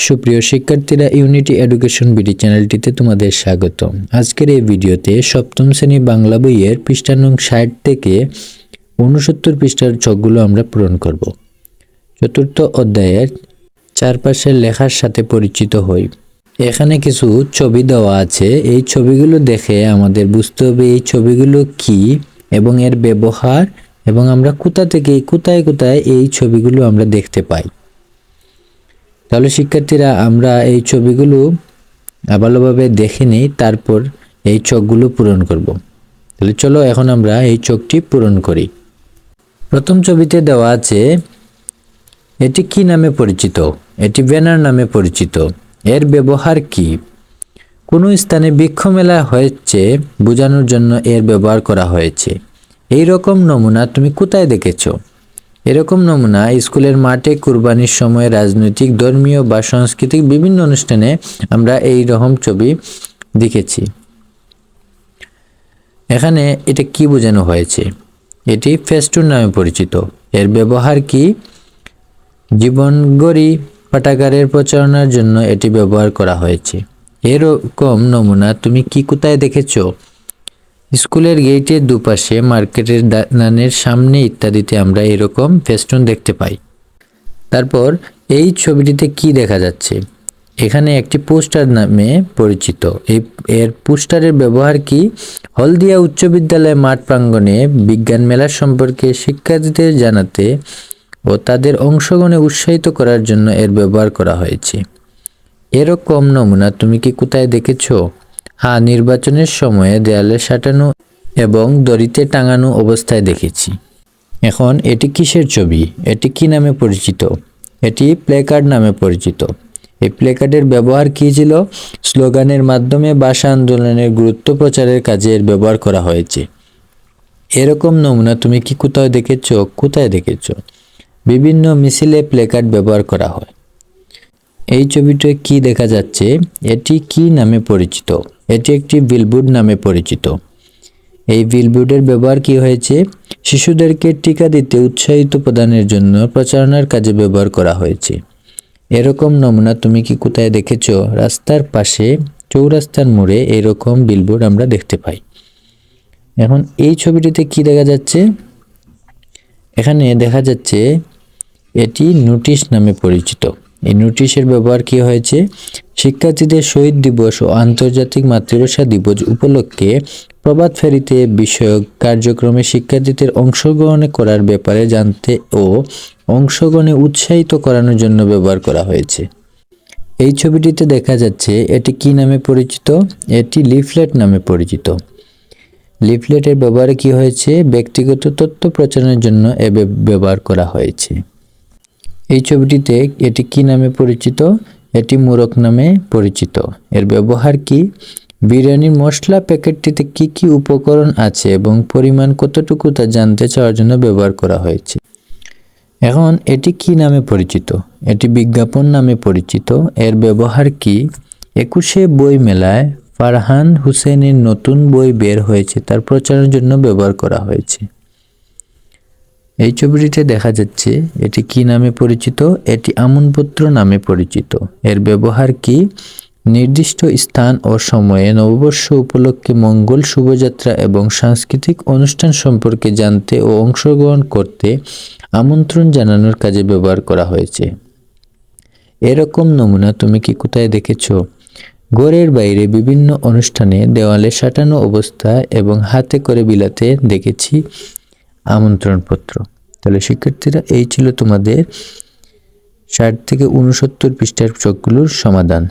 সুপ্রিয় শিক্ষার্থীরা unity education BD চ্যানেলটিতে তোমাদের স্বাগত আজকের এই ভিডিওতে সপ্তম শ্রেণি বাংলা বইয়ের পৃষ্ঠা নং ষাট থেকে উনসত্তর পৃষ্ঠার ছকগুলো আমরা পূরণ করব। চতুর্থ অধ্যায়ের চারপাশের লেখার সাথে পরিচিত হই। এখানে কিছু ছবি দেওয়া আছে। এই ছবিগুলো দেখে আমাদের বুঝতে হবে এই ছবিগুলো কি এবং এর ব্যবহার এবং আমরা কোথা থেকে কোথায় কোথায় এই ছবিগুলো আমরা দেখতে পাই। তাহলে শিক্ষার্থীরা, আমরা এই ছবিগুলো ভালোভাবে দেখে নিই তারপর এই চোখগুলো পূরণ করব। তাহলে চলো এখন আমরা এই চোখটি পূরণ করি। প্রথম ছবিতে দেওয়া আছে, এটি কি নামে পরিচিত? এটি ব্যানার নামে পরিচিত। এর ব্যবহার কি? কোনো স্থানে বৃক্ষ মেলা হয়েছে বোঝানোর জন্য এর ব্যবহার করা হয়েছে। এই রকম নমুনা তুমি কোথায় দেখেছ? এরকম নমুনা স্কুলের মাঠে কুরবানির সময় রাজনৈতিক, ধর্মীয় বা সাংস্কৃতিক বিভিন্ন অনুষ্ঠানে আমরা এই রকম ছবি দেখেছি। এখানে এটা কি বোঝানো হয়েছে? এটি ফেস্টুন নামে পরিচিত। এর ব্যবহার কি? জীবনগড়ি পাঠাগারের প্রচারণার জন্য এটি ব্যবহার করা হয়েছে। এরকম নমুনা তুমি কি কোথায় দেখেছ? স্কুলের গেটের দুপাশে, মার্কেটের দালানের সামনে ইত্যাদিতে আমরা এরকম ফেস্টুন দেখতে পাই। তারপর এই ছবিটিতে কি দেখা যাচ্ছে? এখানে একটি পোস্টার নামে পরিচিত। এই এর পোস্টারের ব্যবহার কি? হলদিয়া উচ্চ বিদ্যালয় মাঠ প্রাঙ্গণে বিজ্ঞান মেলা সম্পর্কে শিক্ষার্থীদের জানাতে ও তাদের অংশগ্রহণে উৎসাহিত করার জন্য এর ব্যবহার করা হয়েছে। এরকম নমুনা তুমি কি কোথায় দেখেছ? হ্যাঁ নির্বাচনের সময়ে দেয়ালে সাঁটানো এবং দড়িতে টাঙানো অবস্থায় দেখেছি। এখন এটি কিসের ছবি? এটি কি নামে পরিচিত? এটি প্লেকার্ড নামে পরিচিত। এই প্লেকার্ডের ব্যবহার কী ছিল? স্লোগানের মাধ্যমে ভাষা আন্দোলনের গুরুত্ব প্রচারের কাজে এর ব্যবহার করা হয়েছে। এরকম নমুনা তুমি কি কোথাও দেখেছ? কোথায় দেখেছ? বিভিন্ন মিছিলে প্লেকার্ড ব্যবহার করা হয়। এই ছবিটায় কি দেখা যাচ্ছে, এটি কি নামে পরিচিত? এটি একটি বিলবোর্ড নামে পরিচিত। এই বিলবোর্ডের ব্যবহার কি হয়েছে? শিশুদেরকে টিকা দিতে উৎসাহিত প্রদানের জন্য প্রচারণার কাজে ব্যবহার করা হয়েছে। এরকম নমুনা তুমি কি কোথায় দেখেছ? রাস্তার পাশে, চৌরাস্তার মোড়ে এরকম বিলবোর্ড আমরা দেখতে পাই। এখন এই ছবিটিতে কি দেখা যাচ্ছে? এখানে দেখা যাচ্ছে, এটি নোটিশ নামে পরিচিত। এই নোটিশের ব্যবহার কি হয়েছে? শিক্ষার্থীদের শহীদ দিবস ও আন্তর্জাতিক মাতৃভাষা দিবস উপলক্ষে প্রবাদ ফেরিতে বিষয়ক কার্যক্রমে শিক্ষার্থীদের অংশগ্রহণ করার ব্যাপারে জানতে ও অংশগ্রহণে উৎসাহিত করানোর জন্য ব্যবহার করা হয়েছে। এই ছবিটিতে দেখা যাচ্ছে এটি কি নামে পরিচিত? এটি লিফলেট নামে পরিচিত। লিফলেটের ব্যবহারে কি হয়েছে? ব্যক্তিগত তথ্য প্রচারের জন্য এ ব্যবহার করা হয়েছে। এই ছবিটিতে এটি কি নামে পরিচিত? এটি মোরক নামে পরিচিত। এর ব্যবহার কি? বিরিয়ানির মশলা প্যাকেটটিতে কি কি উপকরণ আছে এবং পরিমাণ কতটুকু তা জানতে চাওয়ার জন্য ব্যবহার করা হয়েছে? এখন এটি কি নামে পরিচিত? এটি বিজ্ঞাপন নামে পরিচিত। এর ব্যবহার কি? একুশে বই মেলায় ফারহান হুসেনের নতুন বই বের হয়েছে, তার প্রচারের জন্য ব্যবহার করা হয়েছে। এই ছবিটিতে দেখা যাচ্ছে এটি কি নামে পরিচিত? এটি আমনপত্র নামে পরিচিত। এর ব্যবহার কি? নির্দিষ্ট স্থান ও সময়ে নববর্ষ উপলক্ষে মঙ্গল শুভযাত্রা এবং সাংস্কৃতিক অনুষ্ঠান সম্পর্কে জানতে ও অংশগ্রহণ করতে আমন্ত্রণ জানানোর কাজে ব্যবহার করা হয়েছে। এরকম নমুনা তুমি কি কোথায় দেখেছ? ঘরের বাইরে বিভিন্ন অনুষ্ঠানে দেওয়ালে সাঁটানো অবস্থা এবং হাতে করে বিলাতে দেখেছি আমন্ত্রণপত্র। তাহলে শিক্ষার্থীরা এই ছিল তোমাদের ষাট থেকে উনসত্তর পৃষ্ঠার চোখগুলোর সমাধান।